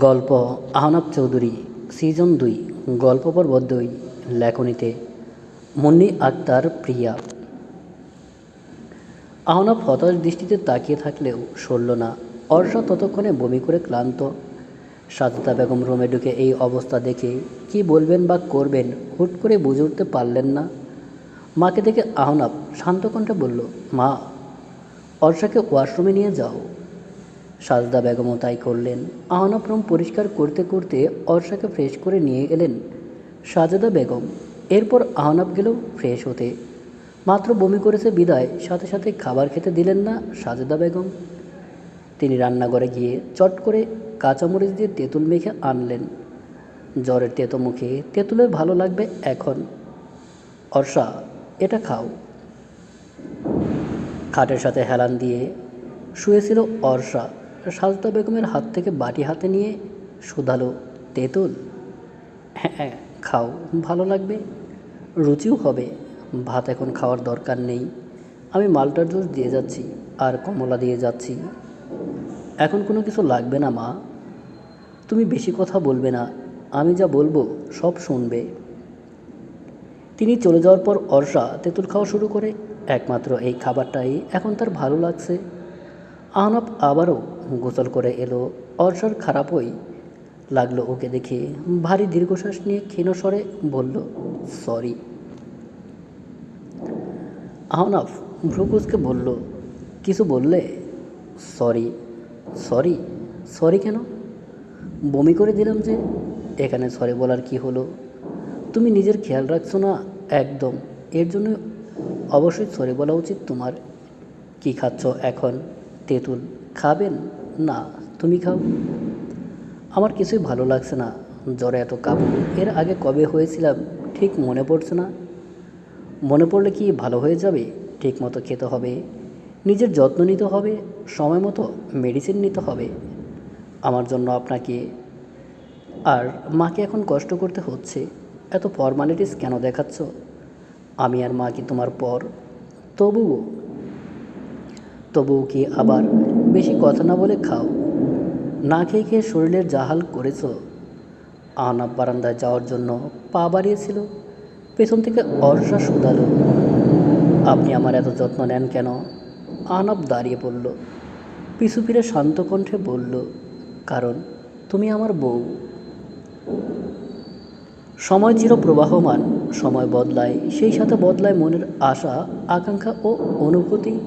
গল্প আহনাব চৌধুরী সিজন দুই, গল্প পর্ব দুই, লেখনীতে মুন্নি আক্তার প্রিয়া। আহনাব হতাশ দৃষ্টিতে তাকিয়ে থাকলেও সরল না। অর্ষা ততক্ষণে বমি করে ক্লান্ত। সাজদা বেগম রুমে ঢুকে এই অবস্থা দেখে কি বলবেন বা করবেন হুট করে বুঝে উঠতে পারলেন না। মাকে দেখে আহনাব শান্ত কণ্ঠে বলল, মা, অর্ষাকে ওয়াশরুমে নিয়ে যাও। সাজদা বেগমও তাই করলেন। আহনাব রুম পরিষ্কার করতে করতে অর্ষাকে ফ্রেশ করে নিয়ে গেলেন সাজেদা বেগম। এরপর আহনাব গেল ফ্রেশ হতে। মাত্র বমি করেছে বিদায়, সাথে সাথে খাবার খেতে দিলেন না সাজেদা বেগম। তিনি রান্নাঘরে গিয়ে চট করে কাঁচামরিচ দিয়ে তেঁতুল মেখে আনলেন। জ্বরের তেতো মুখে তেঁতুলের ভালো লাগবে এখন। অর্ষা, এটা খাও। খাটের সাথে হেলান দিয়ে শুয়েছিল অর্ষা। সাজদা বেগমের হাত থেকে বাটি হাতে নিয়ে শুধালো তেঁতুল। হ্যাঁ হ্যাঁ, খাও ভালো লাগবে রুচিও হবে ভাত এখন খাওয়ার দরকার নেই। আমি মালটার জুস দিয়ে যাচ্ছি আর কমলা দিয়ে যাচ্ছি। এখন কোনো কিছু লাগবে না মা। তুমি বেশি কথা বলবে না আমি যা বলব সব শুনবে। তিনি চলে যাওয়ার পর অর্ষা তেঁতুল খাওয়া শুরু করে একমাত্র এই খাবারটাই এখন তার ভালো লাগছে। আহনাব আবারও গোসল করে এলো। অর্ষার খারাপই লাগল ওকে দেখে। ভারী দীর্ঘশ্বাস নিয়ে ক্ষীণ স্বরে বলল সরি আহনাফ ভ্রুকুসকে বলল, কিছু বললে? সরি সরি সরি কেন? বমি করে দিলাম যে, এখানে সরি বলার কি হলো? তুমি নিজের খেয়াল রাখছো না? একদম। এর জন্য অবশ্যই সরি বলা উচিত তোমার। কি খাচ্ছ এখন? তেঁতুল। খাবেন? না, তুমি খাও। আমার কিছুই ভালো লাগছে না, জ্বরে এত কাবু এর আগে কবে হয়েছিলাম ঠিক মনে পড়ছে না। মনে পড়লে কি ভালো হয়ে যাবে? ঠিক মতো খেতে হবে। নিজের যত্ন নিতে হবে। সময় মতো মেডিসিন নিতে হবে। আমার জন্য আপনাকে আর মাকে এখন কষ্ট করতে হচ্ছে। এত ফর্মালিটিস কেন দেখাচ্ছ? আমি আর মা কি তোমার পর? তবুও তবুও কি আবার বেশি কথা না বলে খাও। না খেয়ে খেয়ে শরীরের জাহাল করেছ আহনাব বারান্দায় যাওয়ার জন্য পা বাড়িয়েছিল। পেছন থেকে অর্ষা শুধালো। আপনি আমার এত যত্ন নেন কেন? আহনাব দাঁড়িয়ে পড়ল। পিছু ফিরে শান্ত কণ্ঠে বলল, কারণ তুমি আমার বউ। সময় চির প্রবাহমান, সময় বদলায়, সেই সাথে বদলায় মনের আশা, আকাঙ্ক্ষা ও অনুভূতি।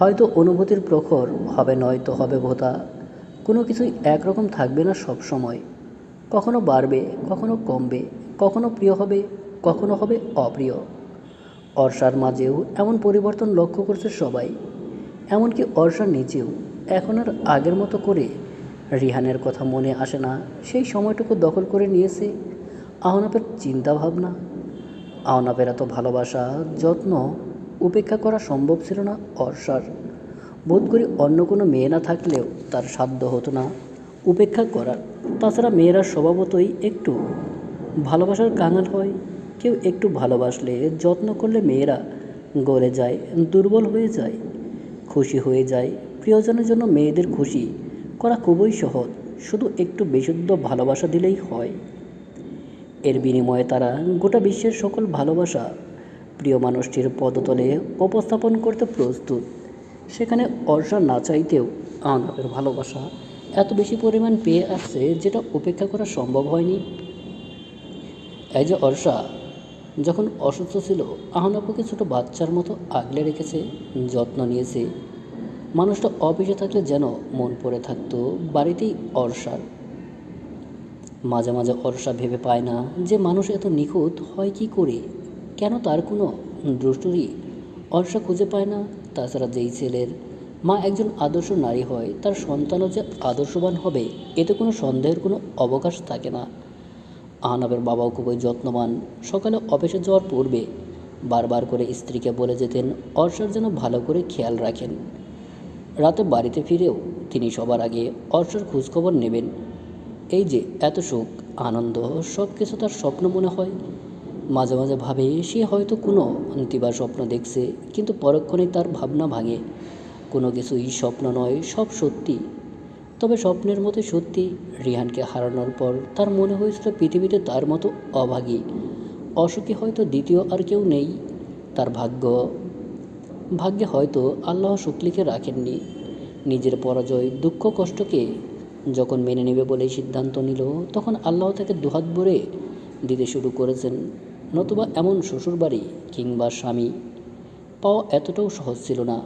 হয়তো অনুভূতির প্রখর হবে নয়তো হবে ভোতা। কোনো কিছুই একরকম থাকবে না সব সময়। কখনো বাড়বে, কখনো কমবে, কখনো প্রিয় হবে, কখনো হবে অপ্রিয়। অর্ষার মাঝেও এমন পরিবর্তন লক্ষ্য করছে সবাই। এমনকি অর্ষার নিচেও। এখন আর আগের মতো করে রিহানের কথা মনে আসে না। সেই সময়টুকু দখল করে নিয়েছে আহনাপের চিন্তাভাবনা। আহনাপের এত ভালোবাসা, যত্ন উপেক্ষা করা সম্ভব ছিল না অর্ষার। বোধ করি অন্য কোনো মেয়ে না থাকলেও তার সাধ্য হতো না উপেক্ষা করার। তাছাড়া মেয়েরা স্বভাবতই একটু ভালোবাসার কাঙাল হয়। কেউ একটু ভালোবাসলে যত্ন করলে মেয়েরা গলে যায়, দুর্বল হয়ে যায়, খুশি হয়ে যায়। প্রিয়জনের জন্য মেয়েদের খুশি করা খুবই সহজ, শুধু একটু বিশুদ্ধ ভালোবাসা দিলেই হয়। এর বিনিময়ে তারা গোটা বিশ্বের সকল ভালোবাসা প্রিয় মানুষটির পদতলে উপস্থাপন করতে প্রস্তুত। সেখানে অর্ষা না চাইতেও আহনাবের ভালোবাসা এত বেশি পরিমাণ পেয়ে আসছে যেটা উপেক্ষা করা সম্ভব হয়নি। এই যে অর্ষা, যখন অসুস্থ ছিল আহনাবকে ছোটো বাচ্চার মতো আগলে রেখেছে, যত্ন নিয়েছে। মানুষটা অফিসে থাকলে যেন মন পড়ে থাকতো বাড়িতেই অর্ষার। মাঝে মাঝে অর্ষা ভেবে পায় না যে মানুষ এত নিখুঁত হয় কি করে। কেন তার কোনো দ্রষ্টরি অর্ষা খুঁজে পায় না? তাছাড়া যেই ছেলের মা একজন আদর্শ নারী হয়, তার সন্তানও যে আদর্শবান হবে, এতে কোনো সন্দেহের কোনো অবকাশ থাকে না। আহনাবের বাবাও খুবই যত্নবান। সকালে অফিসে যাওয়ার পূর্বে বারবার করে স্ত্রীকে বলে যেতেন অর্ষার যেন ভালো করে খেয়াল রাখেন। রাতে বাড়িতে ফিরেও তিনি সবার আগে অর্ষার খোঁজখবর নেবেন। এই যে, এত সুখ, আনন্দ সব কিছু তার স্বপ্ন মনে হয়। মাঝে মাঝে ভাবে, সে হয়তো কোনো দিবা স্বপ্ন দেখছে, কিন্তু পরক্ষণে তার ভাবনা ভাঙে। কোনো কিছুই স্বপ্ন নয়, সব সত্যি। তবে স্বপ্নের মতো সত্যি রিহানকে হারানোর পর তার মনে হয়েছিল পৃথিবীতে তার মতো অভাগী। অসুখী হয়তো দ্বিতীয় আর কেউ নেই। তার ভাগ্য, ভাগ্যে হয়তো আল্লাহ শুক্লিকে রাখেননি। নিজের পরাজয়, দুঃখ, কষ্টকে যখন মেনে নেবে বলে সিদ্ধান্ত নিল, তখন আল্লাহ তাকে দুহাত ভরে দিতে শুরু করেছেন। নতুবা এমন শ্বশুরবাড়ি কিংবা স্বামী পাওয়া এতটাও সহজ ছিল না।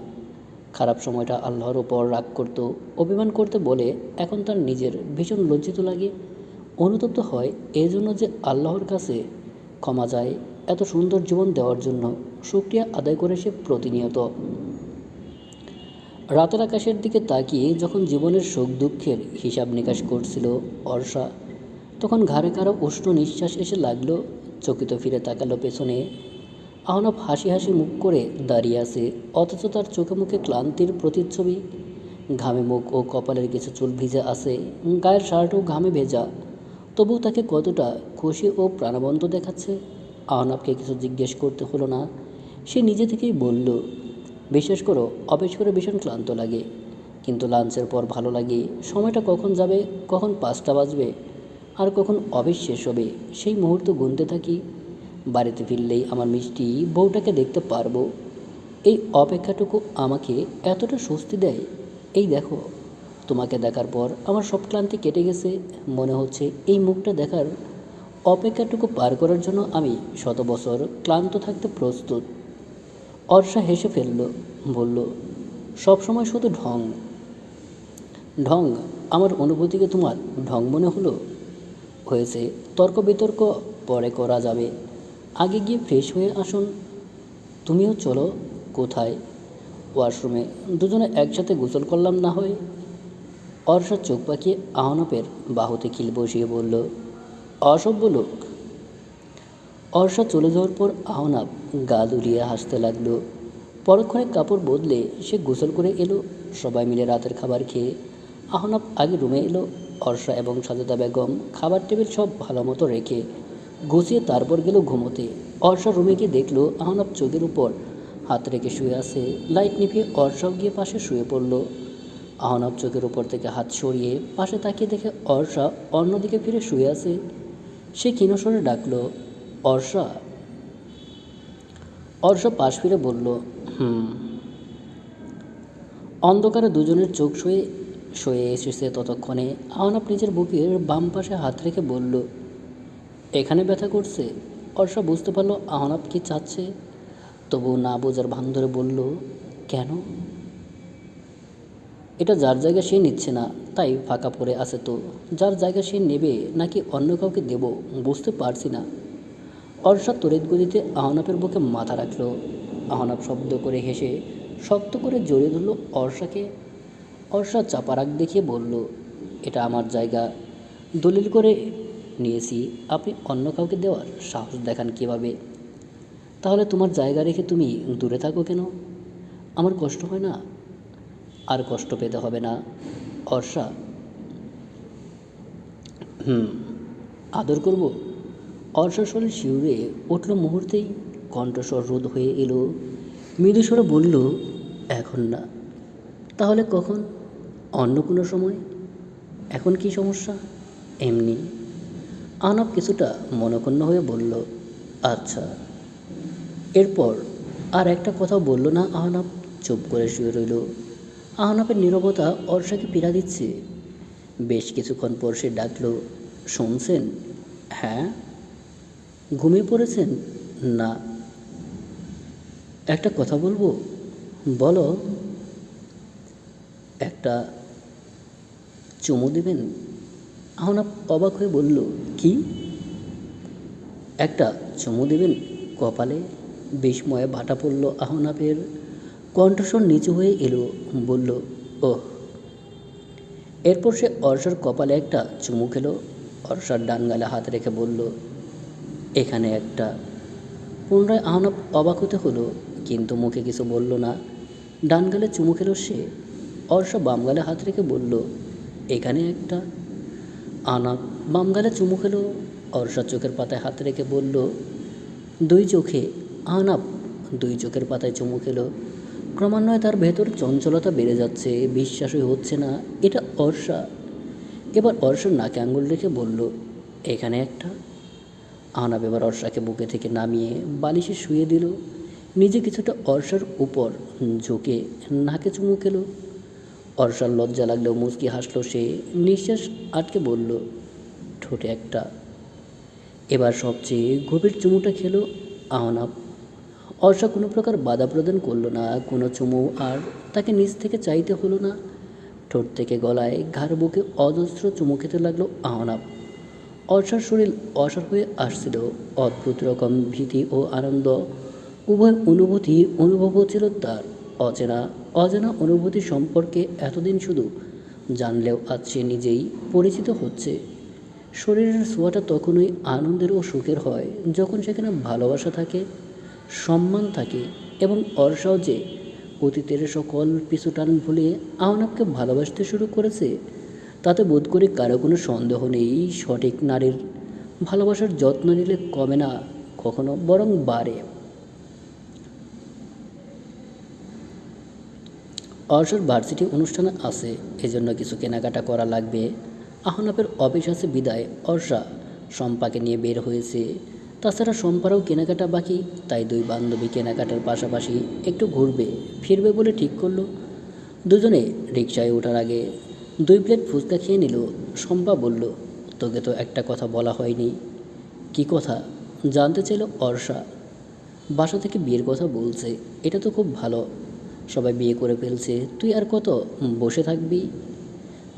খারাপ সময়টা আল্লাহর ওপর রাগ করত, অভিমান করতে বলে এখন তার নিজের ভীষণ লজ্জিত লাগে। অনুতপ্ত হয় এই জন্য যে আল্লাহর কাছে ক্ষমা যায় এত সুন্দর জীবন দেওয়ার জন্য শুক্রিয়া আদায় করে সে প্রতিনিয়ত। রাতের আকাশের দিকে তাকিয়ে যখন জীবনের সুখ দুঃখের হিসাব নিকাশ করছিল অর্ষা, তখন ঘাড়ে কারও উষ্ণ নিঃশ্বাস এসে লাগল চকিত ফিরে তাকালো পেছনে। আহনাফ হাসি হাসি মুখ করে দাঁড়িয়ে আছে, অথচ তার চোখে মুখে ক্লান্তির প্রতিচ্ছবি। ঘামে মুখ ও কপালের কিছু চুল ভিজে আছে, গায়ের শার্টও ঘামে ভেজা। তবুও তাকে কতটা খুশি ও প্রাণবন্ত দেখাচ্ছে আহনাফকে কিছু জিজ্ঞেস করতে হলো না। সে নিজে থেকেই বলল বিশ্বাস করো, অফিস করে ভীষণ ক্লান্ত লাগে। কিন্তু লাঞ্চের পর ভালো লাগে। সময়টা কখন যাবে, কখন পাঁচটা বাজবে আর কখন শেষ হবে, সেই মুহূর্ত গুনতে থাকি। বাড়িতে ফিরলেই আমার মিষ্টি বউটাকে দেখতে পারব। এই অপেক্ষাটুকু আমাকে এতটা স্বস্তি দেয়? এই দেখো, তোমাকে দেখার পর আমার সব ক্লান্তি কেটে গেছে। মনে হচ্ছে এই মুখটা দেখার অপেক্ষাটুকু পার করার জন্য আমি শত বছর ক্লান্ত থাকতে প্রস্তুত। অর্ষা হেসে ফেলল, বলল সবসময় শুধু ঢং। ঢং, আমার অনুভূতিকে তোমার ঢং মনে হলো? হয়েছে তর্ক বিতর্ক পরে করা যাবে। আগে গিয়ে ফ্রেশ হয়ে আসুন। তুমিও চলো কোথায়? ওয়াশরুমে। দুজনে একসাথে গোসল করলাম না হয়। অর্ষা চোখ পাকিয়ে আহনাপের বাহুতে খিল বসিয়ে বলল, অসভ্য লোক। অর্ষা চলে যাওয়ার পর আহনাব গা দুলিয়ে হাসতে লাগল। পরক্ষণে কাপড় বদলে সে গোসল করে এলো। সবাই মিলে রাতের খাবার খেয়ে আহনাপ আগে রুমে এলো। অর্ষা এবং সাজেদা বেগম খাবার টেবিল সব ভালো মতো রেখে গুছিয়ে তারপর গেল ঘুমোতে। অর্ষা রুমে গিয়ে দেখল আহনাব চোখের উপর। হাত রেখে শুয়ে আছে, লাইট নিভিয়ে অর্ষাও গিয়ে পাশে শুয়ে পড়ল। আহনাব চোখের উপর থেকে হাত সরিয়ে পাশে তাকিয়ে দেখে অর্ষা অন্যদিকে ফিরে শুয়ে আছে। সে ক্ষীণস্বরে ডাকলো, অর্ষা? অর্ষা পাশ ফিরে বলল, হুম। অন্ধকারে দুজনের চোখ শুয়ে শুয়ে এসেছে ততক্ষণে আহনাব নিজের বুকের বাম পাশে হাত রেখে বলল, এখানে ব্যথা করছে। অর্ষা বুঝতে পারল আহনাব কি চাচ্ছে। তবু না বোঝার ভান ধরে বলল, কেন? এটা যার জায়গা সে নিচ্ছে না, তাই ফাঁকা পড়ে আছে তো। যার জায়গা সে নেবে নাকি অন্য কাউকে দেব, বুঝতে পারছি না। অর্ষা তড়িৎ গতিতে আহনাপের বুকে মাথা রাখল। আহনাপ শব্দ করে হেসে শক্ত করে জড়িয়ে ধরল অর্ষাকে অর্ষা চাপা রাগ দেখিয়ে বলল, এটা আমার জায়গা। দলিল করে নিয়েছি। আপনি অন্য কাউকে দেওয়ার সাহস দেখান কীভাবে? তাহলে তোমার জায়গা রেখে তুমি দূরে থাকো কেন? আমার কষ্ট হয় না? আর কষ্ট পেতে হবে না। অর্ষা, হুম, আদর করব? অর্ষার শরীর শিউরে উঠল মুহূর্তেই কণ্ঠস্বর রোধ হয়ে এলো। মৃদুস্বরে বলল, এখন না। তাহলে কখন? অন্য কোনো সময়? এখন কি সমস্যা? এমনি। আনব কিছুটা মনক্ষুণ্ণ হয়ে বলল আচ্ছা। এরপর আর একটা কথা বলল না আহনাব, চুপ করে শুয়ে রইল। আহনাবের নীরবতা অর্ষাকে পীড়া দিচ্ছে। বেশ কিছুক্ষণ পর সে ডাকলো, শুনছেন? হ্যাঁ। ঘুমিয়ে পড়েছেন? না। একটা কথা বলব? বলো। একটা চুমু দেবেন? আহনাব অবাক হয়ে বলল, কি? একটা চুমু দেবেন কপালে? বিস্ময়ে ভাটা পড়ল আহনাবের কণ্ঠস্বর নিচু হয়ে এলো, বলল, ওহ! এরপর সে অর্ষার কপালে একটা চুমু খেলো। অর্ষার ডান গালে হাত রেখে বলল, এখানে একটা। পুনরায় আহনাব অবাক হতে হলো, কিন্তু মুখে কিছু বলল না। ডান গালে চুমু খেলো সে। অর্ষা বাম গালে হাত রেখে বলল এখানে একটা আনাব বাম গালে চুমু খেলো অর্ষা চোখের পাতায় হাত রেখে বলল, দুই চোখে আনাব দুই চোখের পাতায় চুমু খেলো। ক্রমান্বয়ে তার ভেতর চঞ্চলতা বেড়ে যাচ্ছে, বিশ্বাসই হচ্ছে না, এটা অর্ষা এবার অর্ষার নাকে আঙুল রেখে বলল, এখানে একটা। আহনাব এবার অর্ষাকে বুকে থেকে নামিয়ে বালিশে শুয়ে দিল। নিজে কিছুটা অর্ষার উপর ঝুঁকে নাকে চুমু খেলো। অর্ষার লজ্জা লাগলেও মুচকি হাসলো সে। নিঃশ্বাস আটকে বলল, ঠোঁটে একটা। এবার সবচেয়ে গভীর চুমুটা খেলো আহনাব। অর্ষা কোনো প্রকার বাধা প্রদান করল না, কোনো চুমু আর তাকে নিচ থেকে চাইতে হলো না। ঠোঁট থেকে গলায় ঘাড় বুকে অজস্র চুমু খেতে লাগল আহনাব। অর্ষার শরীর অসার হয়ে আসছিল। অদ্ভুত রকম ভীতি ও আনন্দ, উভয় অনুভূতি অনুভব হচ্ছিল তার। অচেনা, অজানা অনুভূতি সম্পর্কে এতদিন শুধু জানলেও আজ সে নিজেই পরিচিত হচ্ছে। শরীরের ছোঁয়াটা তখনই আনন্দের ও সুখের হয়, যখন সেখানে ভালোবাসা থাকে, সম্মান থাকে এবং যে অতীতের সকল পিছুটান ভুলে আহনাবকে ভালোবাসতে শুরু করেছে, তাতে বোধ করি কারও কোনো সন্দেহ নেই, সঠিক নারীর ভালোবাসার যত্ন নিলে কমে না, কখনো বরং বাড়ে। অর্ষর ভার্সিটি অনুষ্ঠানে আছে, এজন্য কিছু কেনাকাটা করা লাগবে। আহনাপের অফিস আছে বিদায় অর্ষা শম্পাকে নিয়ে বের হয়েছে। তাছাড়া শম্পারও কেনাকাটা বাকি, তাই দুই বান্ধবী কেনাকাটার পাশাপাশি একটু ঘুরবে, ফিরবে বলে ঠিক করল। দুজনে রিকশায় ওঠার আগে দুই প্লেট ফুচকা খেয়ে নিল। শম্পা বলল, তোকে তো একটা কথা বলা হয়নি। কি কথা? জানতে চাইল অর্ষা। বাসা থেকে বিয়ের কথা বলছে, এটা তো খুব ভালো। সবাই বিয়ে করে ফেলছে। তুই আর কত? বসে থাকবি?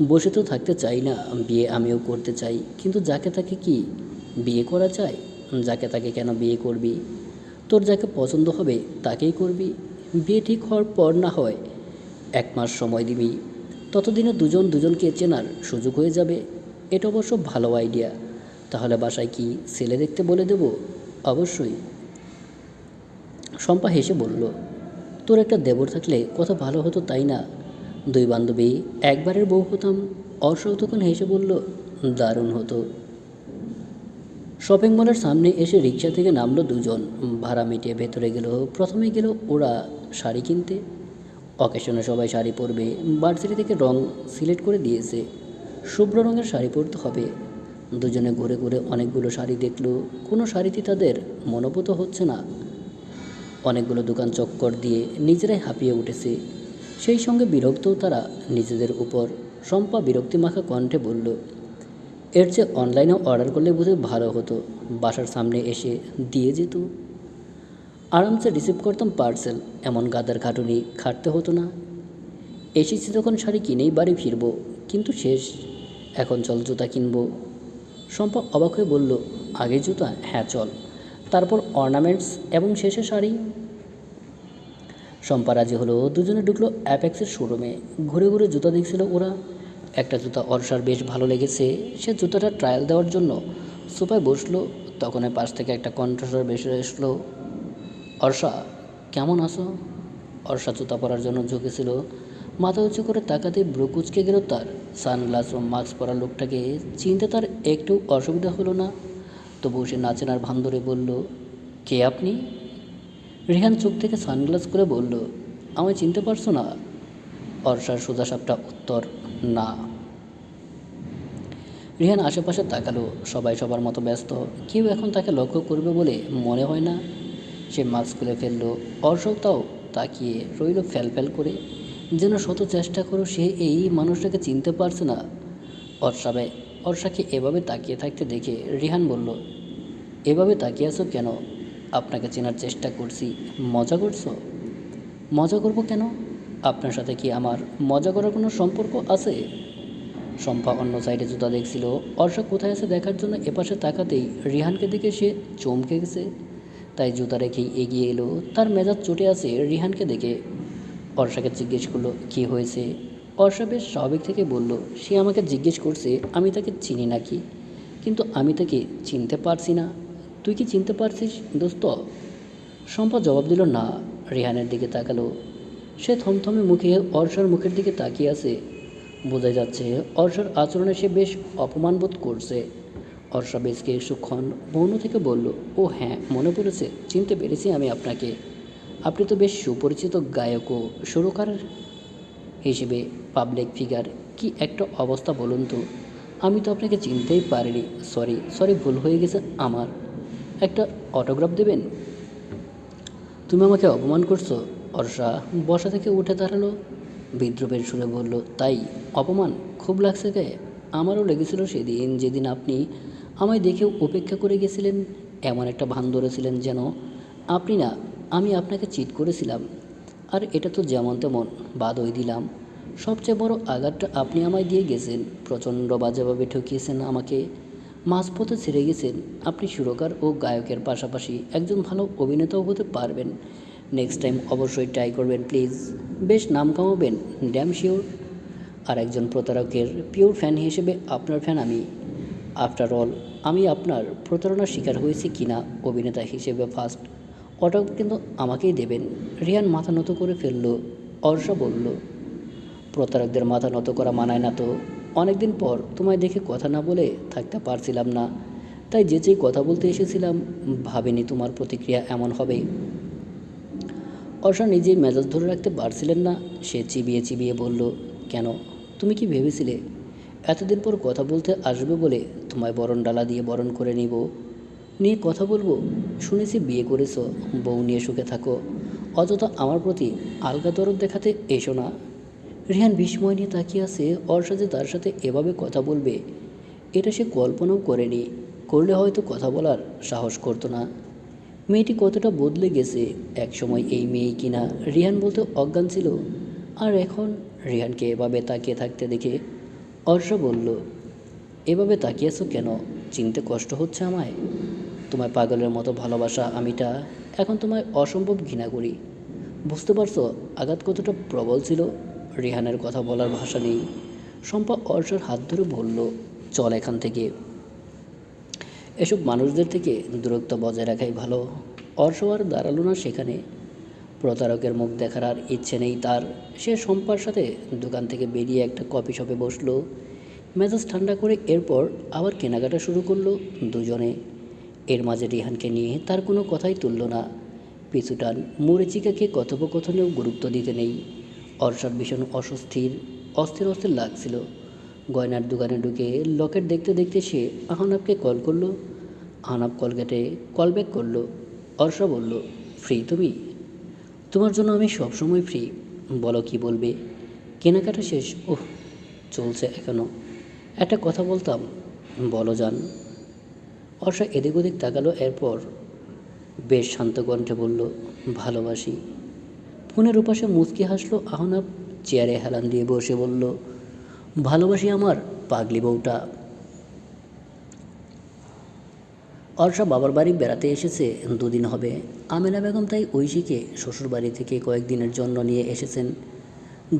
বসে তো থাকতে চাই না, বিয়ে আমিও করতে চাই। কিন্তু যাকে তাকে কি বিয়ে করা চায় যাকে তাকে কেন বিয়ে করবি? তোর যাকে পছন্দ হবে, তাকেই করবি। বিয়ে ঠিক হওয়ার পর না হয় এক মাস সময় দিবি। ততদিনে দুজন দুজনকে চেনার সুযোগ হয়ে যাবে। এটা অবশ্য ভালো আইডিয়া। তাহলে বাসায় কি ছেলে দেখতে বলে দেব? অবশ্যই। শম্পা হেসে বলল তোর একটা দেবর থাকলে কত ভালো হতো তাই না? দুই বান্ধবী, একবারের বউ হতাম। তখন হেসে বলল, দারুণ হতো। শপিং মলের সামনে এসে রিক্সা থেকে নামলো দুজন। ভাড়া মিটিয়ে ভেতরে গেল। প্রথমে গেল ওরা শাড়ি কিনতে। অকেশনে সবাই শাড়ি পরবে। বার্সিটি থেকে রং সিলেক্ট করে দিয়েছে। শুভ্র রঙের শাড়ি পরতে হবে। দুজনে ঘুরে ঘুরে অনেকগুলো শাড়ি দেখল। কোনো শাড়িতে তাদের মনোভূত হচ্ছে না। অনেকগুলো দোকান চক্কর দিয়ে নিজেরাই হাঁপিয়ে উঠেছে। সেই সঙ্গে বিরক্তও তারা নিজেদের উপর। শম্পা বিরক্তিমাখা কণ্ঠে বলল, এর চেয়ে অনলাইনে অর্ডার করলে বোধ ভালো হতো। বাসার সামনে এসে দিয়ে যেত। আরামসে রিসিভ করতাম পার্সেল। এমন গাদার খাটুনি খাটতে হতো না। এসেছি তখন শাড়ি কিনেই বাড়ি ফিরবো, কিন্তু শেষ। এখন চল জুতা কিনবো। শম্পা অবাক হয়ে বলল, আগে জুতা? হ্যাঁ চল। তারপর অর্নামেন্টস এবং শেষে শাড়ি। শম্পা রাজি হলো, দুজনে ঢুকলো অ্যাপেক্সের শোরুমে ঘুরে ঘুরে জুতা দেখছিল ওরা। একটা জুতা অর্ষার বেশ ভালো লেগেছে। সে জুতাটা ট্রায়াল দেওয়ার জন্য সোফায় বসল। তখন পাশ থেকে একটা কণ্ঠস্বর বেসে এসলো, অর্ষা, কেমন আছো? অর্ষা জুতা পরার জন্য ঝুঁকেছিল। মাথা উঁচু করে তাকাতে ব্রু কুচকে গেল তার। সানগ্লাস ও মাস্ক পরা লোকটাকে চিনতে তার একটু অসুবিধা হলো না। তবুও সে নাচেনার ভান ধরে বলল, কে আপনি? রেহান চোখ থেকে সানগ্লাস করে বলল, আমায় চিনতে পারছ না? অর্ষার সোজাসাপটা উত্তর, না। রিহান আশেপাশে তাকালো, সবাই সবার মতো ব্যস্ত। কেউ এখন তাকে লক্ষ্য করবে বলে মনে হয় না। সে মাস্ক খুলে ফেলল, অর্ষও তাও তাকিয়ে রইল ফ্যাল ফ্যাল করে। যেন শত চেষ্টা করো, সে এই মানুষটাকে চিনতে পারছে না। অর্ষাবে অর্ষাকে এভাবে তাকিয়ে থাকতে দেখে রিহান বলল, এভাবে তাকিয়ে আছো কেন? আপনাকে চেনার চেষ্টা করছি। মজা করছ? মজা করব কেন? আপনার সাথে কি আমার মজা করার কোনো সম্পর্ক আছে? শম্পা অন্য সাইডে জুতা দেখছিল। অর্ষা কোথায় আছে দেখার জন্য এপাশে তাকাতেই রিহানকে দেখে সে চমকে গেছে। তাই জুতা রেখেই এগিয়ে এলো। তার মেজাজ চটে আছে রিহানকে দেখে। অর্ষাকে জিজ্ঞেস করল, কী হয়েছে? অর্ষা বেশ স্বাভাবিক থেকে বলল, সে আমাকে জিজ্ঞেস করছে, আমি তাকে চিনি নাকি? কিন্তু আমি তাকে চিনতে পারছি না। তুই কি চিনতে পারছিস, দোস্ত? শম্পা জবাব দিল, না। রেহানের দিকে তাকালো। সে থমথমে মুখে অর্ষার মুখের দিকে তাকিয়ে আছে। বোঝা যাচ্ছে, অর্ষার আচরণে সে বেশ অপমান বোধ করছে। অর্ষা বেশকে সুক্ষণ মৌন থেকে বলল, ও হ্যাঁ মনে পড়েছে, চিনতে পেরেছি আমি আপনাকে। আপনি তো বেশ সুপরিচিত গায়ক ও সুরকার হিসেবে পাবলিক ফিগার কি একটা অবস্থা বলুন তো? আমি তো আপনাকে চিনতেই পারিনি। সরি সরি ভুল হয়ে গেছে আমার। একটা অটোগ্রাফ দেবেন? তুমি আমাকে অপমান করছ? অর্ষা বসা থেকে উঠে দাঁড়াল। বিদ্রুপের সুরে বলল, তাই অপমান? খুব লাগছে গায়ে। আমারও লেগেছিল সেদিন যেদিন আপনি আমায় দেখে উপেক্ষা করে গেছিলেন। এমন একটা ভান ধরেছিলেন যেন আপনি না, আমি আপনাকে চিট করেছিলাম। আর এটা তো যেমন তেমন বাদই দিলাম। সবচেয়ে বড় আঘাতটা আপনি আমায় দিয়ে গেছেন, প্রচণ্ড বাজেভাবে ঠকিয়েছেন আমাকে। মাঝপথে ছেড়ে গেছেন, আপনি সুরকার ও গায়কের পাশাপাশি একজন ভালো অভিনেতাও হতে পারবেন। নেক্সট টাইম অবশ্যই ট্রাই করবেন প্লিজ বেশ নাম কামাবেন ড্যাম শিওর আর একজন প্রতারকের পিওর ফ্যান হিসেবে আপনার ফ্যান আমি। আফটার অল আমি আপনার প্রতারণার শিকার হয়েছি কিনা অভিনেতা হিসেবে ফার্স্ট ওটাও কিন্তু আমাকেই দেবেন। রিয়ান মাথা নত করে ফেলল, অর্ষা বলল প্রতারকদের মাথা নত করা মানায় না তো। অনেকদিন পর তোমায় দেখে কথা না বলে থাকতে পারছিলাম না। তাই যে যেই কথা বলতে এসেছিলাম, ভাবিনি তোমার প্রতিক্রিয়া এমন হবে। অর্ষা নিজেই মেজাজ ধরে রাখতে পারছিলেন না। সে চিবিয়ে চিবিয়ে বলল, কেন? তুমি কি ভেবেছিলে? এতদিন পর কথা বলতে আসবে বলে তোমায় বরণ ডালা দিয়ে বরণ করে নিব। নিয়ে কথা বলব? শুনেছি বিয়ে করেছ, বউ নিয়ে সুখে থাকো। অযথা আমার প্রতি আলগা দরদ দেখাতে এসো না। রিহান বিস্ময় নিয়ে তাকিয়ে আছে অর্ষা যে তার সাথে এভাবে কথা বলবে। এটা সে কল্পনাও করেনি। করলে হয়তো কথা বলার সাহস করতো না। মেয়েটি কতটা বদলে গেছে একসময় এই মেয়ে কিনা? রিহান বলতে অজ্ঞান ছিল। আর এখন রিহানকে এভাবে তাকিয়ে থাকতে দেখে অর্ষা বলল, এভাবে তাকিয়েছো কেন? চিনতে কষ্ট হচ্ছে আমায়। তোমায় পাগলের মতো ভালোবাসা আমিটা এখন তোমায় অসম্ভব ঘৃণা করি। বুঝতে পারছ, আঘাত কতটা প্রবল ছিল? রিহানের কথা বলার ভাষা নেই। শম্পা অর্ষার হাত ধরে বলল, চল এখান থেকে। এসব মানুষদের থেকে দূরত্ব বজায় রাখাই ভালো। অর্ষ আর দাঁড়াল না সেখানে। প্রতারকের মুখ দেখার আর ইচ্ছে নেই তার। সে শম্পার সাথে দোকান থেকে বেরিয়ে একটা কফি শপে বসল। মেজাজ ঠান্ডা করে এরপর আবার কেনাকাটা শুরু করল দুজনে। এর মাঝে রিহানকে নিয়ে তার কোনো কথাই তুলল না। পিছুটান মরিচিকাকে কথোপকথনেও গুরুত্ব দিতে নেই। অর্ষার ভীষণ অস্বস্তির, অস্থির অস্থির লাগছিল। গয়নার দোকানে ঢুকে লকেট দেখতে দেখতে সে আহনাবকে কল করল। আহনাব কল কেটে কল ব্যাক করল। অর্ষা বলল, ফ্রি তুমি? তোমার জন্য আমি সবসময় ফ্রি। বলো কি বলবে? কেনাকাটা শেষ। ওহ চলছে এখনও একটা কথা বলতাম। বলো যান অর্ষা এদিক ওদিক তাকালো, এরপর বেশ শান্ত কণ্ঠে বলল, ভালোবাসি। ফোনের ওপাশে মুচকি হাসলো, আহনাব চেয়ারে হেলান দিয়ে বসে বলল, ভালোবাসি আমার পাগলি বউটা। অর্ষা বাবার বাড়ি বেড়াতে এসেছে, দুদিন হবে। আমেনা বেগম তাই ঐশীকে শ্বশুর বাড়ি থেকে কয়েকদিনের জন্য নিয়ে এসেছেন।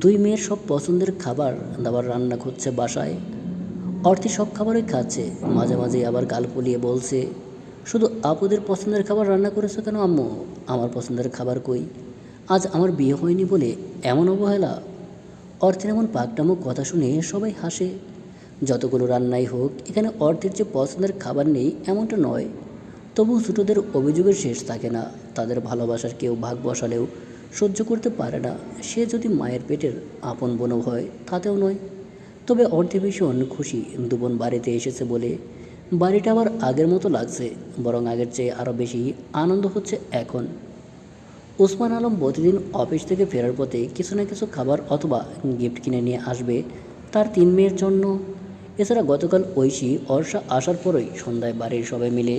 দুই মেয়ের সব পছন্দের খাবার দাবার রান্না করছে বাসায়। অর্থে সব খাবারই খাচ্ছে, মাঝে মাঝে আবার গাল ফুলিয়ে বলছে, শুধু আপুদের পছন্দের খাবার রান্না করেছ কেন আম্মু? আমার পছন্দের খাবার কই? আজ আমার বিয়ে হয়নি বলে এমন অবহেলা। অর্থের এমন পাকটামো কথা শুনে সবাই হাসে। যতগুলো রান্নাই হোক, এখানে অর্থের যে পছন্দের খাবার নেই, এমনটা নয়। তবু ছোটোদের অভিযোগের শেষ থাকে না। তাদের ভালোবাসার কেউ ভাগ বসালেও সহ্য করতে পারে না। সে যদি মায়ের পেটের আপন বোনও হয়, তাতেও নয়। তবে অর্ধে ভীষণ খুশি দুবোন বাড়িতে এসেছে বলে। বাড়িটা আবার আগের মতো লাগছে, বরং আগের চেয়ে আরও বেশি আনন্দ হচ্ছে এখন। ওসমান আলম প্রতিদিন অফিস থেকে ফেরার পথে কিছু না কিছু খাবার অথবা গিফট কিনে নিয়ে আসবে তার তিন মেয়ের জন্য। এছাড়া গতকাল ঐশী, অর্ষা আসার পরই সন্ধ্যায় বাড়ির সবাই মিলে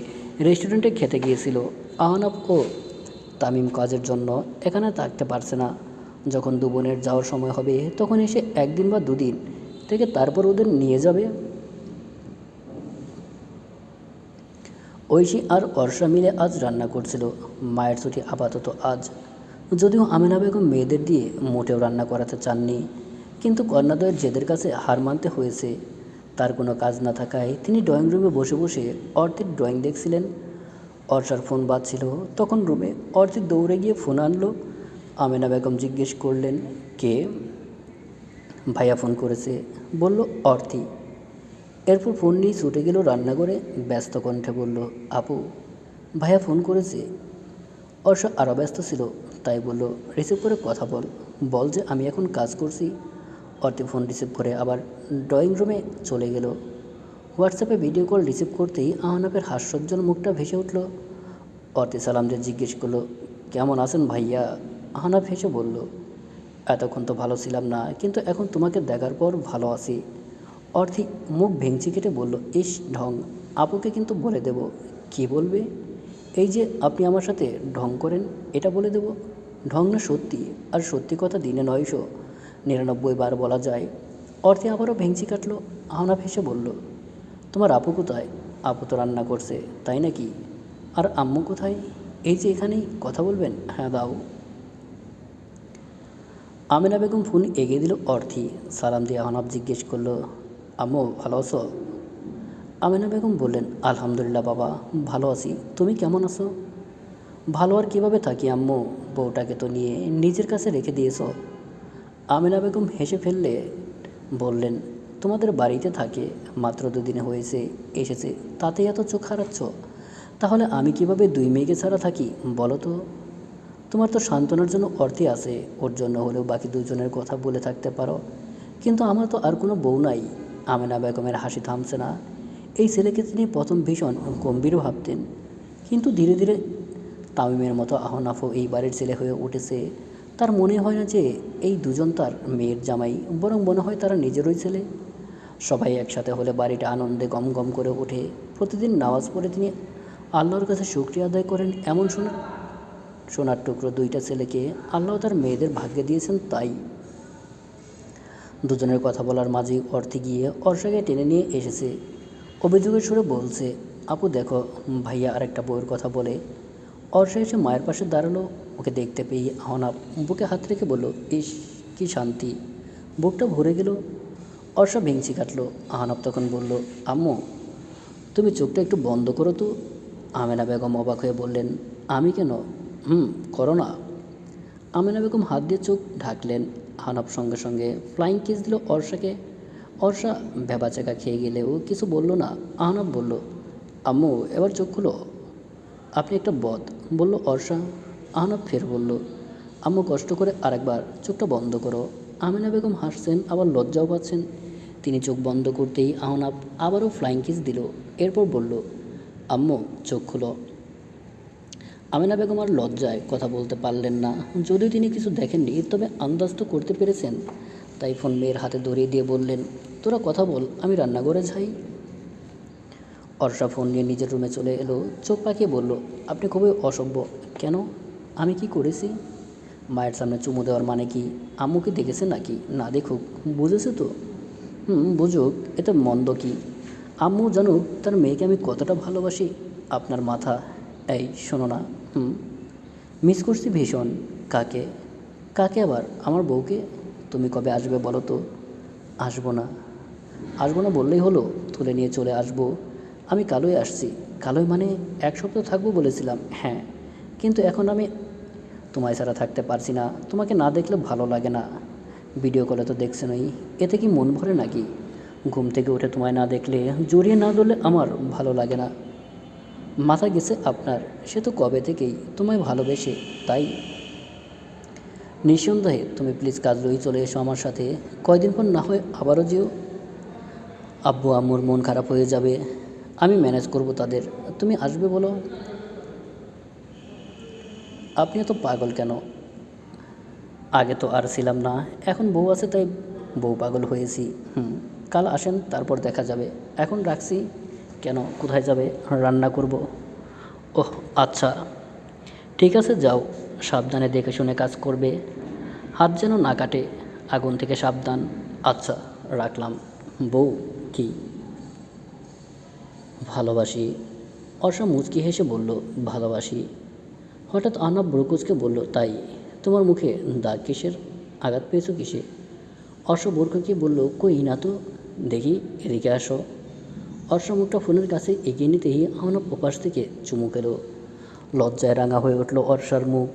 রেস্টুরেন্টে খেতে গিয়েছিল। আহনাব ও তামিম কাজের জন্য এখানে থাকতে পারছে না। যখন দু বোনের যাওয়ার সময় হবে, তখন এসে একদিন বা দুদিন থেকে তারপর ওদের নিয়ে যাবে। ঐশী আর অর্ষা মিলে আজ রান্না করছিল। মায়ের ছুটি আপাতত আজ। যদিও আমিনা বেগম মেয়েদের দিয়ে মোটেও রান্না করাতে চাননি। কিন্তু কন্যাদয়ের জেদের কাছে হার মানতে হয়েছে। তার কোনো কাজ না থাকায় তিনি ড্রয়িং রুমে বসে বসে অর্থিক ড্রয়িং দেখছিলেন। অর্ষার ফোন বাজছিল। তখন রুমে অর্থিক দৌড়ে গিয়ে ফোন আনলো। আমিনা বেগম জিজ্ঞেস করলেন, কে? ভাইয়া ফোন করেছে। বলল, অর্থি। এরপর ফোন নিয়ে ছুটে গেল রান্নাঘরে, ব্যস্ত কণ্ঠে বলল, আপু, ভাইয়া ফোন করেছে। অর্ষা আরও ব্যস্ত ছিল, তাই বলল, রিসিভ করে কথা বল বল যে আমি এখন কাজ করছি। অর্থে ফোন রিসিভ করে আবার ড্রয়িং রুমে চলে গেল। হোয়াটসঅ্যাপে ভিডিও কল রিসিভ করতেই আহনাফের হাস্যোজ্জ্বল মুখটা ভেসে উঠল। অর্থে সালামদের জিজ্ঞেস করল, কেমন আছেন ভাইয়া? আহনাফ হেসে বলল, এতক্ষণ তো ভালো ছিলাম না, কিন্তু এখন তোমাকে দেখার পর ভালো আছি। অর্থি মুখ ভেঙচি কেটে বলল, ইস, ঢং, আপুকে কিন্তু বলে দেব। কি বলবে? এই যে, আপনি আমার সাথে ঢং করেন, এটা বলে দেব? ঢং না সত্যি, আর সত্যি কথা দিনে নয়শো নিরানব্বই বার বলা যায়। অর্থে আবারও ভেঙচি কাটলো আহনাফ হেসে বলল, তোমার আপু কোথায়? আপু তো রান্না করছে, তাই নাকি? আর আম্মু কোথায়? এই যে এখানেই কথা বলবেন? হ্যাঁ দাও। আমিনা বেগম ফোন এগিয়ে দিল অর্থি সালাম দিয়ে আহনাব জিজ্ঞেস করল আম্মু, ভালো আছো? আমিনা বেগম বললেন, আলহামদুলিল্লাহ বাবা, ভালো আছি। তুমি কেমন আছো? ভালো আর কীভাবে থাকি আম্মু? বউটাকে তো নিয়ে নিজের কাছে রেখে দিয়েছ। আমিনা বেগম হেসে ফেললে, বললেন, তোমাদের বাড়িতে থাকে, মাত্র দুদিনে হয়েছে, এসেছে তাতে এত চোখ হারাচ্ছ। তাহলে আমি কীভাবে দুই মেয়েকে ছাড়া থাকি, বলো তো? তোমার তো সান্ত্বনার জন্য অর্থে আছে, ওর জন্য হলেও বাকি দুজনের কথা বলে থাকতে পারো। কিন্তু আমার তো আর কোনো বউ নাই। আমেনা বেগমের হাসি থামছে না। এই ছেলেকে তিনি প্রথম ভীষণ গম্ভীর ভাবতেন। কিন্তু ধীরে ধীরে তামিমের মতো আহনাফও এই বাড়ির ছেলে হয়ে উঠেছে। তার মনে হয় না যে এই দুজন তার মেয়ের জামাই, বরং মনে হয় তারা নিজেরই ছেলে। সবাই একসাথে হলে বাড়িটা আনন্দে গম গম করে ওঠে। প্রতিদিন নামাজ পড়ে তিনি আল্লাহর কাছে শুক্রিয়া আদায় করেন। এমন শোনার সোনার টুকরো দুইটা ছেলেকে আল্লাহ তার মেয়েদের ভাগ্যে দিয়েছেন তাই। দুজনের কথা বলার মাঝেই অর্থে গিয়ে অর্ষাকে টেনে নিয়ে এসেছে। অভিযোগের সুরে বলছে, আপু, দেখো, ভাইয়া আরেকটা বউয়ের কথা বলে। অর্ষা এসে মায়ের পাশে দাঁড়াল। ওকে দেখতে পেয়ে আহনাব বুকে হাত রেখে বলল, ইস, কি শান্তি। বুকটা ভরে গেল। অর্ষা ভেঙচি কাটলো। আহনাব তখন বলল, আম্মু, তুমি চোখটা একটু বন্ধ করো তো। আমেনা বেগম অবাক হয়ে বললেন, আমি কেন? হুম, করো না। আমেনা বেগম হাত দিয়ে চোখ ঢাকলেন। আহনাব সঙ্গে সঙ্গে ফ্লাইং কিস দিল অর্ষাকে। অর্ষা ভেবাচাকা খেয়ে গেলেও কিছু বলল না। আহনাব বলল, আম্মু, এবার চোখ খুলো। আপনি একটা বদ, বলল অর্ষা। আহনাব ফের বলল, আম্মু, কষ্ট করে আরেকবার চোখটা বন্ধ করো। আমিনা বেগম হাসছেন, আবার লজ্জাও পাচ্ছেন তিনি চোখ বন্ধ করতেই আহনাব আবারও ফ্লাইং কিস দিল। এরপর বলল, আম্মু, চোখ খুলো। আমিনা বেগম আর লজ্জায় কথা বলতে পারলেন না। যদিও তিনি কিছু দেখেননি, তবে আন্দাজ তো করতে পেরেছেন। তাই ফোন মেয়ের হাতে ধরিয়ে দিয়ে বললেন, তোরা কথা বল, আমি রান্নাঘরে যাই। অর্ষা ফোন নিয়ে নিজের রুমে চলে এলো। চোখ পাকিয়ে বলল, আপনি খুবই অসভ্য। কেন? আমি কি করেছি? মায়ের সামনে চুমু দেওয়ার মানে কি, আম্মু কি দেখেছে নাকি? না দেখুক, বুঝেছে তো। হুম, বুঝুক, এতে মন্দ কি? আম্মু জানুক, তার মেয়েকে আমি কতটা ভালোবাসি। আপনার মাথা, এই, শোনো না। হুম মিস করছি ভীষণ। কাকে? কাকে আবার? আমার বউকে? তুমি কবে আসবে বলো তো? আসব না। আসব না বললেই হলো, তুলে নিয়ে চলে আসব। আমি কালোই আসছি। কালোই মানে এক সপ্তাহ থাকব বলেছিলাম হ্যাঁ। কিন্তু এখন আমি তোমায় ছাড়া থাকতে পারছি না। তোমাকে না দেখলে ভালো লাগে না। ভিডিও কলে তো দেখছেনই। এতে কি মন ভরে নাকি? ঘুম থেকে উঠে তোমায় না দেখলে, জড়িয়ে না ধরলে আমার ভালো লাগে না। মাথা গেছে আপনার। সে তো কবে থেকেই তোমায় ভালোবেসে, তাই? নিঃসন্দেহে তুমি প্লিজ কাজলই চলে এসো আমার সাথে। কয়দিন পর না হয় আবারও যেও। আব্বু আম্মুর মন খারাপ হয়ে যাবে। আমি ম্যানেজ করব তাদের। তুমি আসবে বলো। আপনি এত পাগল কেন? আগে তো আর ছিলাম না, এখন বউ আছে তাই বউ পাগল হয়েছি। হুম, কাল আসেন, তারপর দেখা যাবে। এখন রাখছি। কেন? কোথায় যাবে? রান্না করব? ওহ আচ্ছা। ঠিক আছে, যাও। সাবধানে দেখে শুনে কাজ করবে। হাত যেন না কাটে, আগুন থেকে সাবধান। আচ্ছা রাখলাম। বউ, কি? ভালোবাসি। অর্ষা মুচকি হেসে বলল, ভালোবাসি। হঠাৎ আহনাব ব্রকুজকে বলল, তাই? তোমার মুখে দাগ কিসের? আঘাত পেয়েছ কিসে? অর্ষ বোরখাকে বলল, কই না তো? দেখি, এদিকে আসো। অর্ষ ফোনের কাছে এগিয়ে নিতেই আহনাব ওপাশ থেকে চুমুক এলো লজ্জায় রাঙা হয়ে উঠল অর্ষার মুখ।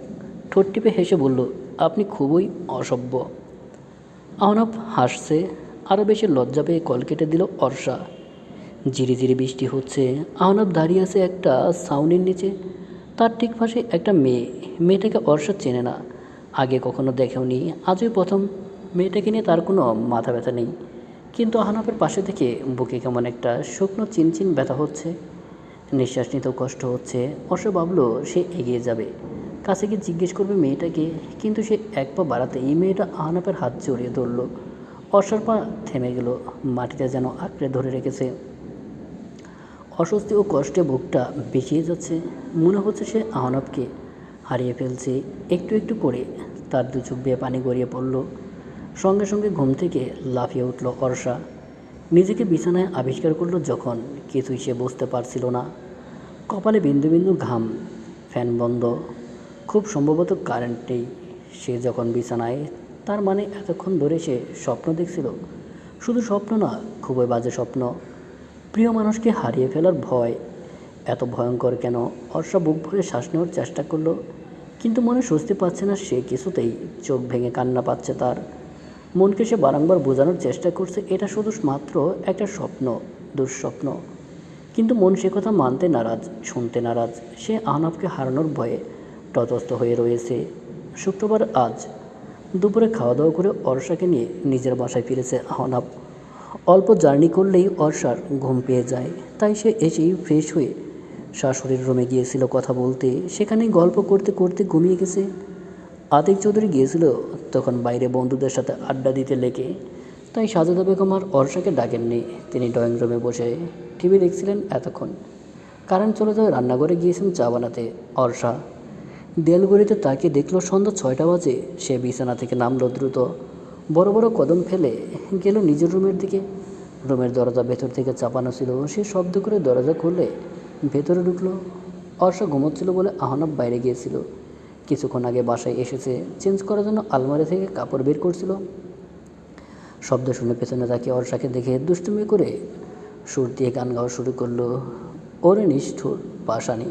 ঠোঁট টিপে হেসে বলল, আপনি খুবই অসভ্য। আহনাব হাসছে। আরও বেশি লজ্জা পেয়ে কল কেটে দিল অর্ষা। জিরি জিরি বৃষ্টি হচ্ছে। আহনাব দাঁড়িয়ে আছে একটা সাউনের নিচে। তার ঠিক পাশে একটা মেয়ে। মেয়েটাকে অর্ষা চেনে না। আগে কখনো দেখেওনি। আজই প্রথম। মেয়েটাকে নিয়ে তার কোনো মাথা ব্যথা নেই। কিন্তু পাশে থেকে বুকে কেমন একটা শুকনো চিনচিন ব্যথা হচ্ছে নিঃশ্বাস নিতেও কষ্ট হচ্ছে অর্ষ ভাবলো সে এগিয়ে যাবে। কাছে গিয়ে জিজ্ঞেস করবে মেয়েটাকে, কিন্তু সে এক পা বাড়াতে এই মেয়েটা আহনাফের হাত জড়িয়ে ধরল। অর্ষার পা থেমে গেল মাটিতে যেন আঁকড়ে ধরে রেখেছে। অস্বস্তি ও কষ্টে বুকটা বেঁচিয়ে যাচ্ছে, মনে হচ্ছে সে আহনাবকে হারিয়ে ফেলছে। একটু একটু করে তার দু চোখ দিয়ে পানি গড়িয়ে পড়ল। সঙ্গে সঙ্গে ঘুম থেকে লাফিয়ে উঠল অর্ষা। নিজেকে বিছানায় আবিষ্কার করল যখন কিছুই সে বুঝতে পারছিল না। কপালে বিন্দু বিন্দু ঘাম, ফ্যান বন্ধ। খুব সম্ভবত কারেন্ট নেই সে যখন বিছানায়, তার মানে এতক্ষণ ধরে সে স্বপ্ন দেখছিল। শুধু স্বপ্ন না, খুবই বাজে স্বপ্ন। প্রিয় মানুষকে হারিয়ে ফেলার ভয়। এত ভয়ঙ্কর কেন? অর্ষা বুক ভরে শ্বাস নেওয়ার চেষ্টা করল। কিন্তু মনে স্বস্তি পাচ্ছে না সে কিছুতেই। চোখ ভেঙে কান্না পাচ্ছে তার। মনকে সে বারংবার বোঝানোর চেষ্টা করছে, এটা শুধু মাত্র একটা স্বপ্ন, দুঃস্বপ্ন। কিন্তু মন সে কথা মানতে নারাজ, শুনতে নারাজ। সে আহনাফকে হারানোর ভয়ে ততস্থ হয়ে রয়েছে। শুক্রবার আজ দুপুরে খাওয়া দাওয়া করে অর্ষাকে নিয়ে নিজের বাসায় ফিরেছে আহনাফ। অল্প জার্নি করলেই অর্ষার ঘুম পেয়ে যায়। তাই সে এসেই ফ্রেশ হয়ে শাশুড়ির রুমে গিয়েছিল কথা বলতে। সেখানে গল্প করতে করতে ঘুমিয়ে গেছে। আতিক চৌধুরী গিয়েছিল তখন বাইরে বন্ধুদের সাথে আড্ডা দিতে লেগে তাই সাজেদা বেগম আর অর্ষাকে ডাকেননি। তিনি ড্রয়িং রুমে বসে টিভি দেখছিলেন এতক্ষণ। কারেন্ট চলে যাওয়ায় রান্নাঘরে গিয়েছেন চা বানাতে অর্ষা। দেয়ালগড়িতে তাকে দেখল সন্ধ্যা ছয়টা বাজে। সে বিছানা থেকে নামলো দ্রুত। বড় বড় কদম ফেলে গেল নিজের রুমের দিকে। রুমের দরজা ভেতর থেকে চাপানো ছিল। সে শব্দ করে দরজা খুলে ভেতরে ঢুকলো। অর্ষা ঘুমোচ্ছিল বলে আহনাব বাইরে গিয়েছিল। কিছুক্ষণ আগে বাসায় এসেছে। চেঞ্জ করার জন্য আলমারি থেকে কাপড় বের করছিল। শব্দ শুনে পেছনে তাকে অর্ষাকে দেখে দুষ্টুমি করে সুর দিয়ে গান গাওয়া শুরু করল ওরে নিষ্ঠুর পাশানি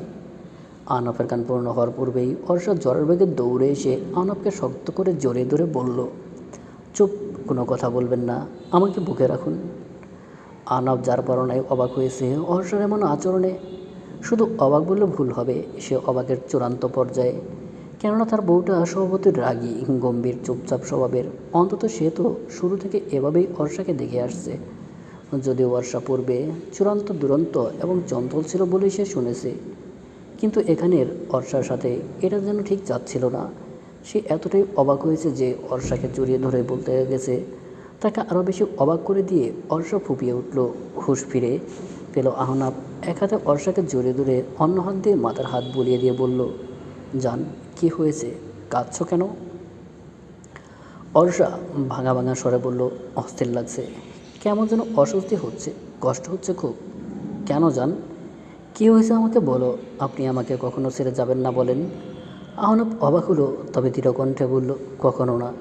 আনফের কান পূর্ণ হওয়ার পূর্বেই অর্ষা জ্বরের বেগে দৌড়ে এসে আনবকে শক্ত করে জড়িয়ে ধরে বলল, চুপ, কোনো কথা বলবেন না, আমাকে বুকে রাখুন। আনব যার পরনায় অবাক হয়েছে, অর্ষার এমন আচরণে শুধু অবাক বললে ভুল হবে, সে অবাকের চূড়ান্ত পর্যায়ে কেননা তার বউটা স্বভাবতই রাগী, গম্ভীর, চুপচাপ স্বভাবের। অন্তত সে তো শুরু থেকে এভাবেই অর্ষাকে দেখে আসছে। যদিও বর্ষা পূর্বে চূড়ান্ত দুরন্ত এবং চঞ্চল ছিল বলেই সে শুনেছে। কিন্তু এখানের অর্ষার সাথে এটা যেন ঠিক যাচ্ছিল না। সে এতটাই অবাক হয়েছে যে অর্ষাকে জড়িয়ে ধরে বলতে গেছে, তাকে আরও বেশি অবাক করে দিয়ে অর্ষা ফুপিয়ে উঠল, হুশ ফিরে পেল আহনাব। এক হাতে অর্ষাকে জড়িয়ে ধরে অন্য হাত দিয়ে মাথার হাত বুলিয়ে দিয়ে বলল জান কি হয়েছে? কাঁদছ কেন? অর্ষা ভাঙা ভাঙা স্বরে বলল, অস্থির লাগছে। কেমন যেন অস্বস্তি হচ্ছে, কষ্ট হচ্ছে খুব। কেন যান কী হয়েছে আমাকে বলো। আপনি আমাকে কখনো ছেড়ে যাবেন না বলেন। আহনব অবাক হলো, তবে দৃঢ় কণ্ঠে বলল, কখনো না।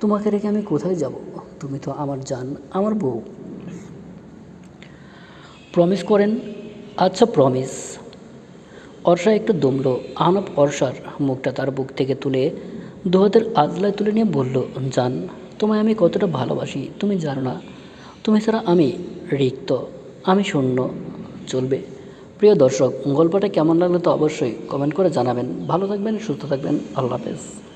তোমাকে রেখে আমি কোথায় যাব? তুমি তো আমার জান, আমার বউ। প্রমিস করেন? আচ্ছা প্রমিস অর্ষা একটু দমল। আহনব অর্ষার মুখটা তার বুক থেকে তুলে দুহাতের আজলায় তুলে নিয়ে বলল, জান, তোমায় আমি কতটা ভালোবাসি, তুমি জানো না। তুমি ছাড়া আমি রিক্ত, আমি শূন্য, চলবে। প্রিয় দর্শক, গল্পটা কেমন লাগল তো অবশ্যই কমেন্ট করে জানাবেন। ভালো থাকবেন, সুস্থ থাকবেন, আল্লাহ হাফেজ।